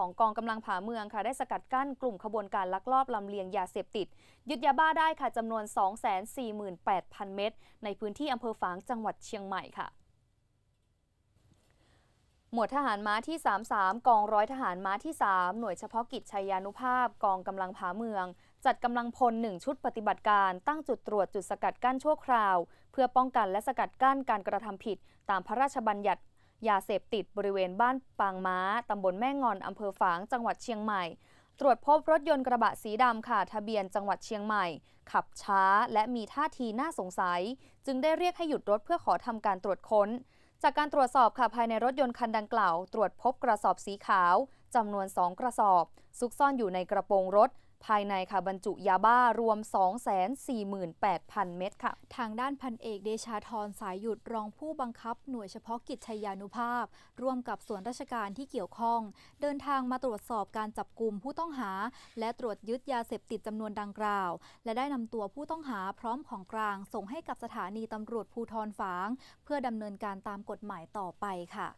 ของกองกำลังผาเมืองค่ะได้สกัดกั้นกลุ่มขบวนการลักลอบลำเลียงยาเสพติด ยึดยาบ้าได้ค่ะจำนวน 248,000 เม็ดในพื้นที่อำเภอฝางจังหวัดเชียงใหม่ค่ะ หมวดทหารม้าที่ 33 กองร้อยทหารม้าที่ 3 หน่วยเฉพาะกิจชัยยานุภาพ กองกำลังผาเมือง จัดกำลังพล1ชุดปฏิบัติการ ตั้งจุดตรวจจุดสกัดกั้นชั่วคราว เพื่อป้องกันและสกัดกั้นการกระทำผิด ตามพระราชบัญญัติ ยาเสพติดบริเวณบ้านปางม้าตำบลแม่งอนอำเภอฝาง จังหวัดเชียงใหม่ ตรวจพบรถยนต์กระบะสีดำค่ะ ทะเบียนจังหวัดเชียงใหม่ ขับช้าและมีท่าทีน่าสงสัย จึงได้เรียกให้หยุดรถเพื่อขอทำการตรวจค้น จากการตรวจสอบค่ะภายในรถยนต์คันดังกล่าว ตรวจพบกระสอบสีขาวจำนวน 2 กระสอบ ซุกซ่อนอยู่ในกระโปรงรถ ภายในค่ะบรรจุยาบ้ารวม 248,000 เม็ดค่ะ ทางด้านพันเอกเดชาธรสายหยุดรองผู้บังคับหน่วยเฉพาะกิจชัยยานุภาพ ร่วมกับส่วนราชการที่เกี่ยวข้อง เดินทางมาตรวจสอบการจับกลุ่มผู้ต้องหา และตรวจยึดยาเสพติดจำนวนดังกล่าว และได้นำตัวผู้ต้องหาพร้อมของกลาง ส่งให้กับสถานีตำรวจภูทรฝาง เพื่อดำเนินการตามกฎหมายต่อไปค่ะ